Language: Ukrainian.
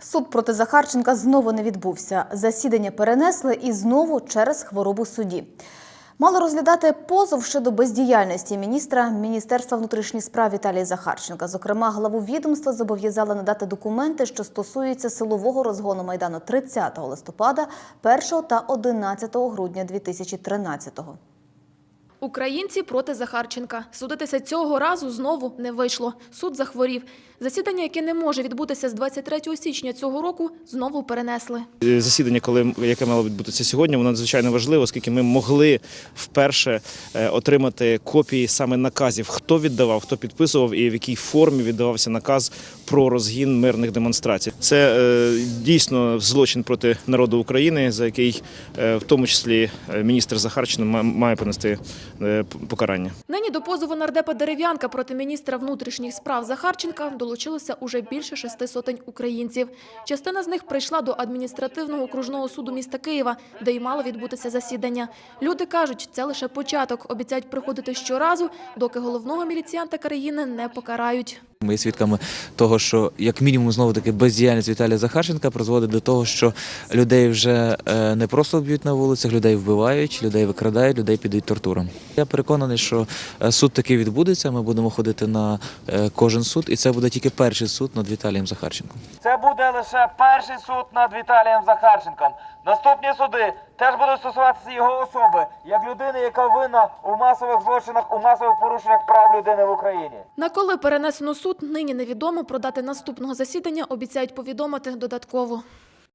Суд проти Захарченка знову не відбувся. Засідання перенесли і знову через хворобу судді. Мало розглядати позов щодо бездіяльності міністра Міністерства внутрішніх справ Віталія Захарченка. Зокрема, главу відомства зобов'язали надати документи, що стосуються силового розгону майдану 30 листопада, 1 та 11 грудня 2013-го. Українці проти Захарченка. Судитися цього разу знову не вийшло. Суд захворів. Засідання, яке не може відбутися з 23 січня цього року, знову перенесли. Е, Засідання, коли яке мало відбутися сьогодні, воно надзвичайно важливо, оскільки ми могли вперше е, отримати копії саме наказів, хто віддавав, хто підписував і в якій формі віддавався наказ про розгін мирних демонстрацій. Це е, дійсно злочин проти народу України, за який в тому числі міністр Захарченко ма- має понести покарання. Нині до позову нардепа Дерев'янка проти міністра внутрішніх справ Захарченка долучилося уже більше шести сотень українців. Частина з них прийшла до адміністративного окружного суду міста Києва, де й мало відбутися засідання. Люди кажуть, це лише початок. Обіцяють приходити щоразу, доки головного міліціянта країни не покарають. Ми є свідками того, що як мінімум знову таки бездіяльність Віталія Захарченка призводить до того, що людей вже е, не просто б'ють на вулицях, людей вбивають, людей викрадають, людей підуть тортурам. Я переконаний, що е, суд таки відбудеться. Ми будемо ходити на е, кожен суд, і це буде тільки перший суд над Віталієм Захарченком. Це буде лише перший суд над Віталієм Захарченком. Наступні суди теж будуть стосуватися його особи, як людини, яка винна у масових злочинах, у масових порушеннях прав людини в Україні. На коли перенесено суд, нині невідомо. Про дати наступного засідання обіцяють повідомити додатково.